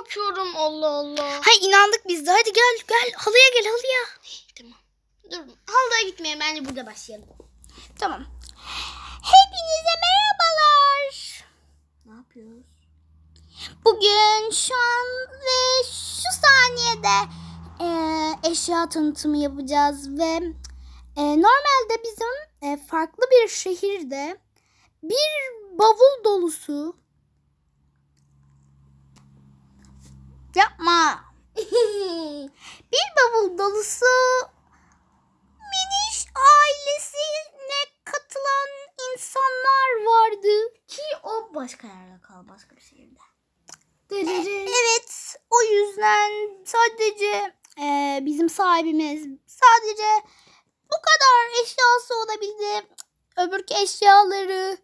Bakıyorum Allah Allah. Hay inandık biz de. Hadi gel gel halıya gel halıya. Tamam. Dur. Halıya gitmeye bence burada başlayalım. Tamam. Hepinize merhabalar. Ne yapıyoruz? Bugün şu an ve şu saniyede e, eşya tanıtımı yapacağız ve e, normalde bizim e, farklı bir şehirde bir bavul dolusu yapma bir bavul dolusu miniş ailesine katılan insanlar vardı. Ki o başka yerde kal. Başka bir şehirde. Evet, o yüzden sadece e, bizim sahibimiz sadece bu kadar eşyası olabildi. Öbürkü eşyaları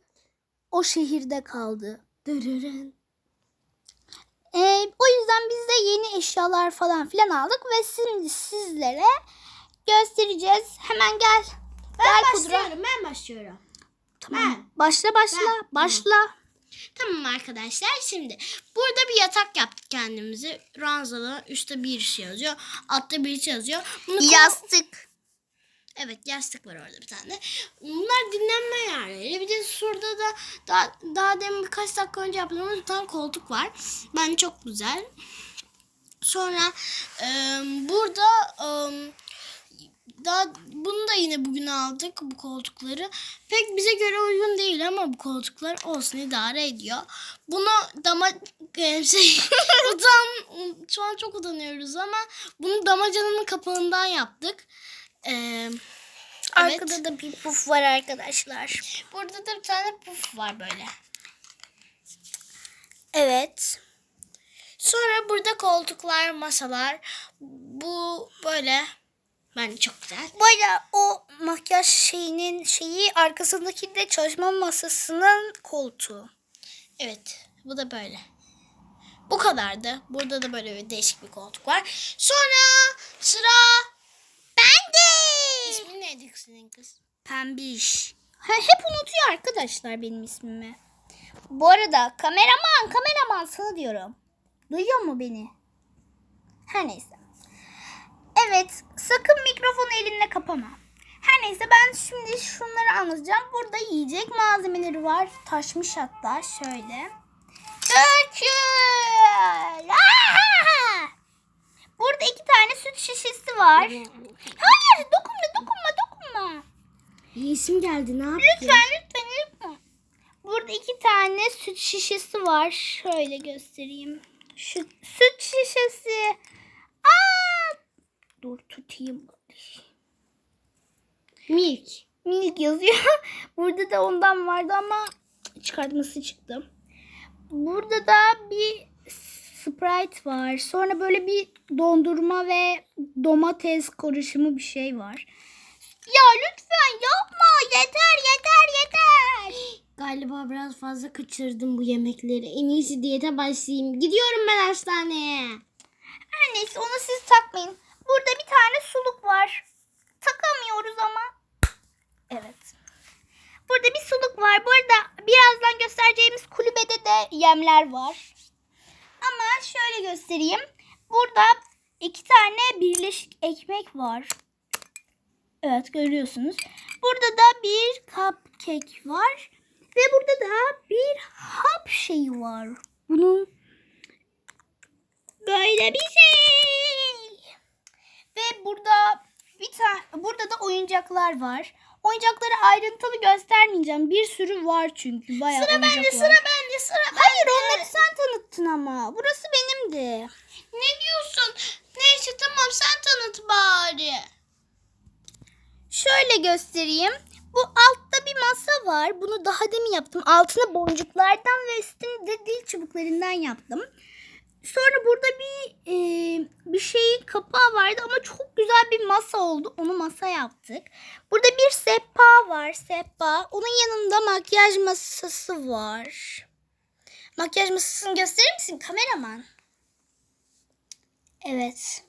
o şehirde kaldı. Dırırın. E, o yüzden biz de yeni eşyalar falan filan aldık ve şimdi sizlere göstereceğiz. Hemen gel. Ben gel Kudra. başlıyorum. Ben başlıyorum. Tamam. Başla başla. Ben- Başla. Tamam arkadaşlar şimdi burada bir yatak yaptık kendimize. Ranzalı üstte bir şey yazıyor. Altta bir şey yazıyor. Bunu Yastık. Evet yastık var orada bir tane. Bunlar yerleri. Şurada da daha, daha demin birkaç dakika önce yaptığımız bir tane koltuk var. Ben çok güzel. Sonra e, burada e, daha bunu da yine bugün aldık bu koltukları. Pek bize göre uygun değil ama bu koltuklar olsun idare ediyor. Bunu dama e, şey utan şu an çok utanıyoruz ama bunu damacanın kapağından yaptık. E, Evet. Arkada da bir puf var arkadaşlar. Burada da bir tane puf var böyle. Evet. Sonra burada koltuklar, masalar. Bu böyle. Bence çok güzel. Arada o makyaj şeyinin şeyi arkasındaki de çalışma masasının koltuğu. Evet. Bu da böyle. Bu kadardı. Burada da böyle bir değişik bir koltuk var. Sonra sıra neydi senin kız? Pembiş. Ha, hep unutuyor arkadaşlar benim ismimi. Bu arada kameraman kameraman sana diyorum. Duyuyor mu beni? Her neyse. Evet sakın mikrofonu elinle kapama. Her neyse ben şimdi şunları anlatacağım. Burada yiyecek malzemeleri var. Taşmış hatta şöyle. Ökül. Burada iki tane süt şişesi var. Hayır. İsim geldi ne yapayım? Lütfen lütfen lütfen. Burada iki tane süt şişesi var. Şöyle göstereyim. Şu süt şişesi. Aa! Dur tutayım. Milk. Milk yazıyor. Burada da ondan vardı ama çıkartması çıktı. Burada da bir Sprite var. Sonra böyle bir dondurma ve domates karışımı bir şey var. Ya lütfen yapma. Yeter yeter yeter. Galiba biraz fazla kaçırdım bu yemekleri. En iyisi diyete başlayayım. Gidiyorum ben hastaneye. Her neyse onu siz takmayın. Burada bir tane suluk var. Takamıyoruz ama. Evet. Burada bir suluk var. Bu arada birazdan göstereceğimiz kulübede de yemler var. Ama şöyle göstereyim. Burada iki tane birleşik ekmek var. Evet görüyorsunuz. Burada da bir cupcake var. Ve burada da bir hap şeyi var. Bunun Böyle bir şey. Ve burada bir tane burada da oyuncaklar var. Oyuncakları ayrıntılı göstermeyeceğim. Bir sürü var çünkü. Bayağı Sıra bende, sıra bende, sıra bende. Hayır onları sen tanıttın ama. Burası benimdi. Ne diyorsun? Neyse tamam sen tanıt bari. Şöyle göstereyim. Bu altta bir masa var. Bunu daha demin yaptım. Altına boncuklardan ve üstünü de dil çubuklarından yaptım. Sonra burada bir e, bir şeyin kapağı vardı ama çok güzel bir masa oldu. Onu masa yaptık. Burada bir sehpa var. Sehpa. Onun yanında makyaj masası var. Makyaj masasını gösterir misin kameraman? Evet.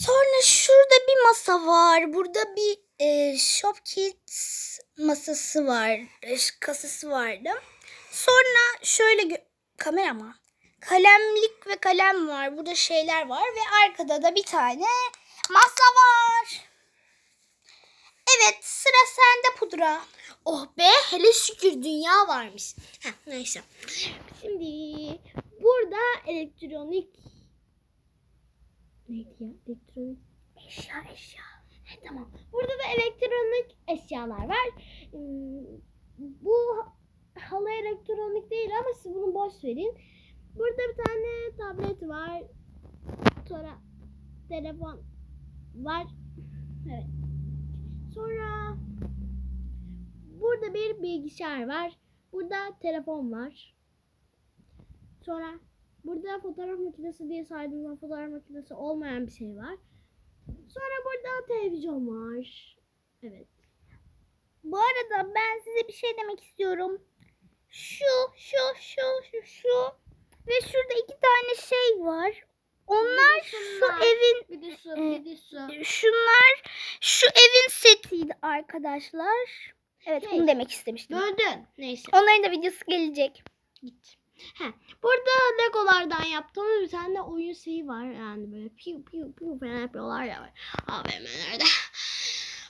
Sonra şurada bir masa var. Burada bir e, Shop Kids masası var. e, kasası vardı. Sonra şöyle gö- kameraman. kalemlik ve kalem var. Burada şeyler var ve arkada da bir tane masa var. Evet sıra sende pudra. Oh be hele şükür dünya varmış. Heh, neyse. Şimdi burada elektronik neydi ya? Elektronik Eşya eşya. He, tamam. Burada da elektronik eşyalar var. Hmm, Bu halı elektronik değil ama siz bunu boş verin. Burada bir tane tablet var. Sonra telefon var. Evet. Sonra burada bir bilgisayar var. Burada telefon var. Sonra burada fotoğraf makinesi diye saydığım fotoğraf makinesi olmayan bir şey var. Sonra burada televizyon var. Evet. Bu arada ben size bir şey demek istiyorum. Şu, şu, şu, şu, şu ve şurada iki tane şey var. Onlar şu evin, Bir de su, Ee, bir de su. şunlar şu evin setiydi arkadaşlar. Evet Şey, bunu demek istemiştim. Böldün. Neyse. Onların da videosu gelecek. Git. He. Burada Legolardan yaptığımız bir tane oyun şeyi var. Yani böyle piu piu piu falan yapıyorlar ya. AVM'lerde.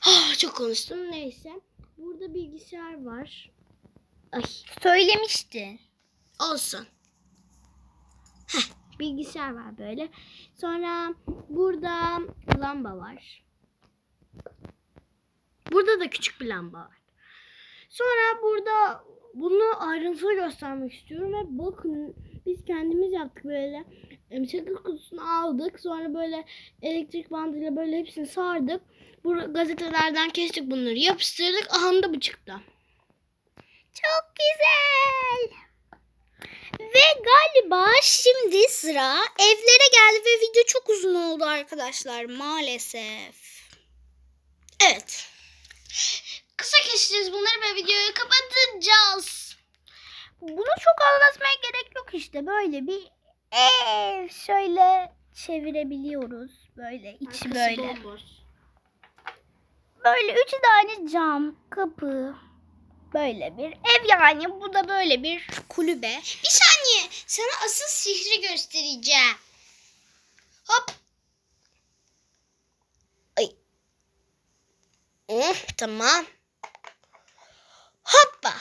Ah, çok konuştum. Neyse. Burada bilgisayar var. Ay. Söylemişti. Olsun. Heh, bilgisayar var böyle. Sonra burada lamba var. Burada da küçük bir lamba var. Sonra burada bunu ayrıntılı göstermek istiyorum ve bakın biz kendimiz yaptık böyle sakız kutusunu aldık sonra böyle elektrik bandıyla böyle hepsini sardık. Bu gazetelerden kestik bunları yapıştırdık ahanda bu çıktı. Çok güzel. Ve galiba şimdi sıra evlere geldi ve video çok uzun oldu arkadaşlar maalesef. Evet. Kısa keseceğiz bunları ve videoyu kapatacağız. Bunu çok anlatmaya gerek yok işte böyle bir ev şöyle çevirebiliyoruz böyle içi Arkası böyle. bomboş. Böyle üç tane cam, kapı, böyle bir ev yani. Bu da böyle bir kulübe. Bir saniye. Sana asıl sihri göstereceğim. Hop. Ay. Oh, tamam. Hoppa.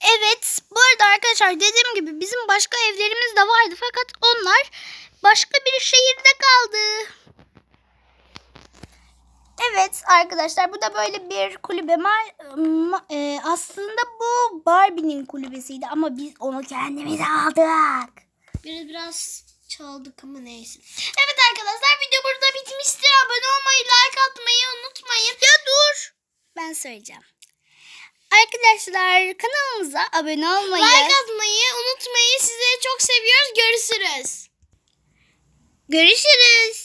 Evet, bu arada arkadaşlar dediğim gibi bizim başka evlerimiz de vardı fakat onlar başka bir şehirde kaldı. Evet arkadaşlar bu da böyle bir kulübe. E, aslında bu Barbie'nin kulübesiydi ama biz onu kendimiz aldık. Biraz biraz çaldık ama neyse. Evet arkadaşlar video burada bitmiştir. Abone olmayı, like atmayı unutmayın. Ya dur. Ben söyleyeceğim. Arkadaşlar kanalımıza abone olmayı, Like atmayı unutmayın. Sizleri çok seviyoruz. Görüşürüz. görüşürüz.